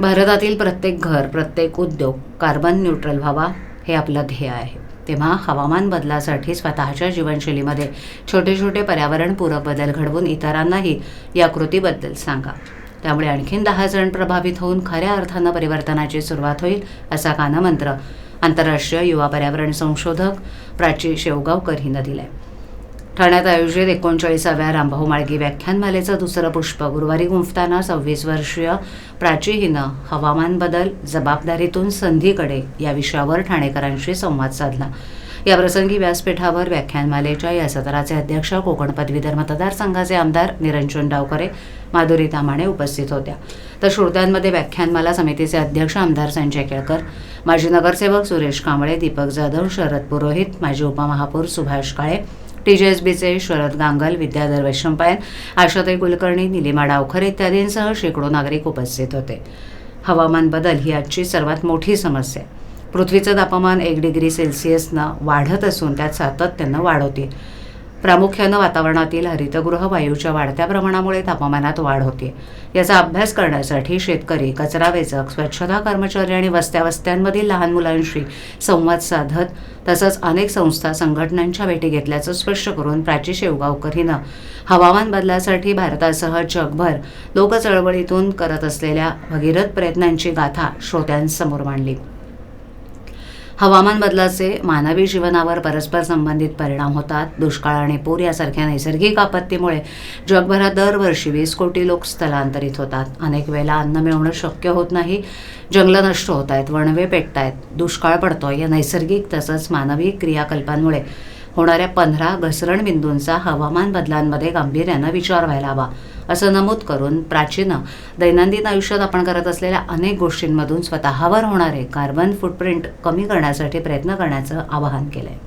भारतातील प्रत्येक घर प्रत्येक उद्योग कार्बन न्यूट्रल व्हावा हे आपलं ध्येय आहे. तेव्हा हवामान बदलासाठी स्वतःच्या जीवनशैलीमध्ये छोटे छोटे पर्यावरणपूरक बदल घडवून इतरांनाही या कृतीबद्दल सांगा. त्यामुळे आणखीन दहा जण प्रभावित होऊन खऱ्या अर्थानं परिवर्तनाची सुरुवात होईल असा कानमंत्र आंतरराष्ट्रीय युवा पर्यावरण संशोधक प्राची शेवगावकर हिनं दिलाय. ठाण्यात आयोजित एकोणचाळीसाव्या रामभाऊ माळगी व्याख्यानमालेचं दुसरं पुष्प गुरुवारी गुंफताना सव्वीस वर्षीय प्राची हिनं हवामान बदल जबाबदारीतून संधीकडे या विषयावर ठाणेकरांशी संवाद साधला. याप्रसंगी व्यासपीठावर व्याख्यानमालेच्या या सत्राचे अध्यक्ष कोकण पदवीधर मतदारसंघाचे आमदार निरंजन डावकरे माधुरी तामाणे उपस्थित होत्या. तर श्रोत्यांमध्ये व्याख्यानमाला समितीचे अध्यक्ष आमदार संजय केळकर माजी नगरसेवक सुरेश कांबळे दीपक जाधव शरद पुरोहित माजी उपमहापौर सुभाष काळे टीजेएसबीचे शरद गांगल विद्याधर वैशंपायन आशाताई कुलकर्णी निलिमा डावखर इत्यादींसह शेकडो नागरिक उपस्थित होते. हवामान बदल ही आजची सर्वात मोठी समस्या आहे. पृथ्वीचं तापमान एक डिग्री सेल्सिअसनं वाढत असून त्यात सातत्यानं वाढ होते प्रामुख्यानं वातावरणातील हरितगृह वायूच्या वाढत्या प्रमाणामुळे तापमानात वाढ होते. याचा अभ्यास करण्यासाठी शेतकरी कचरा वेचक स्वच्छता कर्मचारी आणि वस्त्या वस्त्यांमधील लहान मुलांशी संवाद साधत तसंच अनेक संस्था संघटनांच्या भेटी घेतल्याचं स्पष्ट करून प्राची शेवगावकर हिनं हवामान बदलासाठी भारतासह जगभर लोकचळवळीतून करत असलेल्या भगीरथ प्रयत्नांची गाथा श्रोत्यांसमोर मांडली. हवामान बदलाचे मानवी जीवनावर परस्पर संबंधित परिणाम होतात. दुष्काळ आणि पूर यासारख्या नैसर्गिक आपत्तीमुळे जगभरात दरवर्षी वीस कोटी लोक स्थलांतरित होतात. अनेक वेळेला अन्न मिळवणं शक्य होत नाही. जंगलं नष्ट होत आहेत वणवे पेटत आहेत दुष्काळ पडतो या नैसर्गिक तसंच मानवी क्रियाकल्पांमुळे होणाऱ्या पंधरा घसरण बिंदूंचा हवामान बदलांमध्ये गांभीर्यानं विचार व्हायला हवा असं नमूद करून प्राचीनं दैनंदिन आयुष्यात आपण करत असलेल्या अनेक गोष्टींमधून स्वतःवर होणारे कार्बन फुटप्रिंट कमी करण्यासाठी प्रयत्न करण्याचं आवाहन केलं आहे